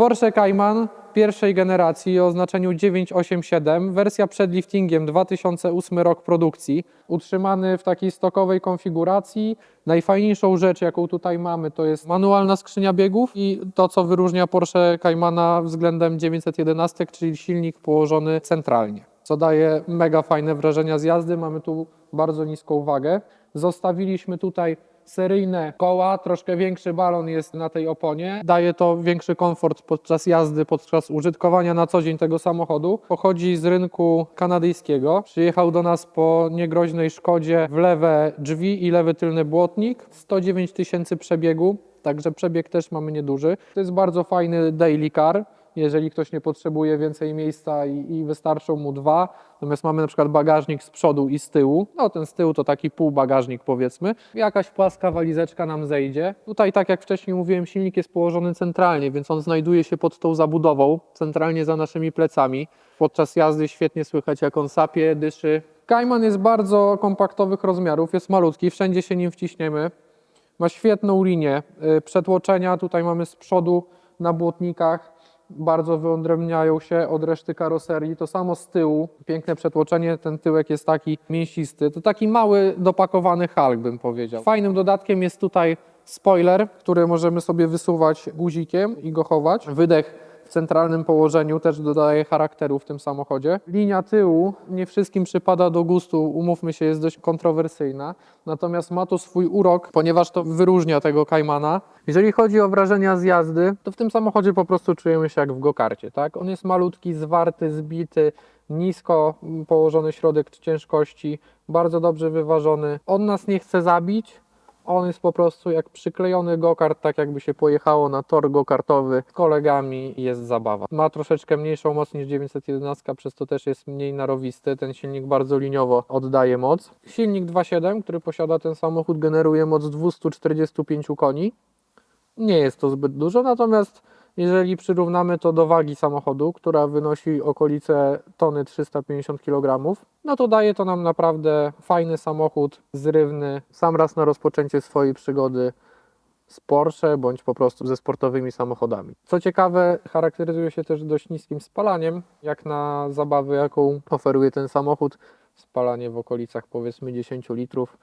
Porsche Cayman pierwszej generacji o oznaczeniu 987, wersja przed liftingiem 2008 rok produkcji, utrzymany w takiej stokowej konfiguracji. Najfajniejszą rzecz, jaką tutaj mamy, to jest manualna skrzynia biegów i to, co wyróżnia Porsche Caymana względem 911, czyli silnik położony centralnie, co daje mega fajne wrażenia z jazdy. Mamy tu bardzo niską wagę. Zostawiliśmy tutaj seryjne koła, troszkę większy balon jest na tej oponie. Daje to większy komfort podczas jazdy, podczas użytkowania na co dzień tego samochodu. Pochodzi z rynku kanadyjskiego. Przyjechał do nas po niegroźnej szkodzie w lewe drzwi i lewy tylny błotnik. 109 tysięcy przebiegu, także przebieg też mamy nieduży. To jest bardzo fajny daily car. Jeżeli ktoś nie potrzebuje więcej miejsca i, i wystarczą mu dwa, natomiast mamy na przykład bagażnik z przodu i z tyłu, no ten z tyłu to taki pół bagażnik powiedzmy, jakaś płaska walizeczka nam zejdzie. Tutaj tak jak wcześniej mówiłem, silnik jest położony centralnie, więc on znajduje się pod tą zabudową, centralnie za naszymi plecami. Podczas jazdy świetnie słychać jak on sapie, dyszy. Cayman jest bardzo kompaktowych rozmiarów, jest malutki, wszędzie się nim wciśniemy. Ma świetną linię y, przetłoczenia, tutaj mamy z przodu na błotnikach, bardzo wyodrębniają się od reszty karoserii. To samo z tyłu, piękne przetłoczenie, ten tyłek jest taki mięsisty. To taki mały, dopakowany Hulk bym powiedział. Fajnym dodatkiem jest tutaj spoiler, który możemy sobie wysuwać guzikiem i go chować. Wydech centralnym położeniu też dodaje charakteru w tym samochodzie. Linia tyłu nie wszystkim przypada do gustu, umówmy się, jest dość kontrowersyjna, natomiast ma to swój urok, ponieważ to wyróżnia tego Caymana. Jeżeli chodzi o wrażenia z jazdy, to w tym samochodzie po prostu czujemy się jak w gokarcie, tak? On jest malutki, zwarty, zbity, nisko położony środek ciężkości, bardzo dobrze wyważony. On nas nie chce zabić, on jest po prostu jak przyklejony gokart, tak jakby się pojechało na tor gokartowy z kolegami jest zabawa. Ma troszeczkę mniejszą moc niż 911, przez to też jest mniej narowisty. Ten silnik bardzo liniowo oddaje moc. Silnik 2.7, który posiada ten samochód, generuje moc 245 koni. Nie jest to zbyt dużo, natomiast jeżeli przyrównamy to do wagi samochodu, która wynosi okolice tony 350 kg, no to daje to nam naprawdę fajny samochód, zrywny, sam raz na rozpoczęcie swojej przygody z Porsche bądź po prostu ze sportowymi samochodami. Co ciekawe, charakteryzuje się też dość niskim spalaniem, jak na zabawę, jaką oferuje ten samochód. Spalanie w okolicach powiedzmy 10 litrów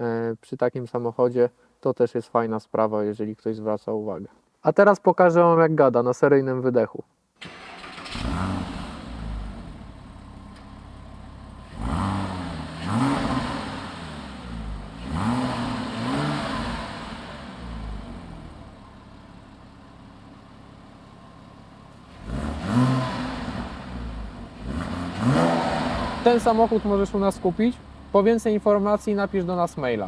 e, przy takim samochodzie to też jest fajna sprawa, jeżeli ktoś zwraca uwagę. A teraz pokażę Wam jak gada na seryjnym wydechu. Ten samochód możesz u nas kupić. Po więcej informacji napisz do nas maila.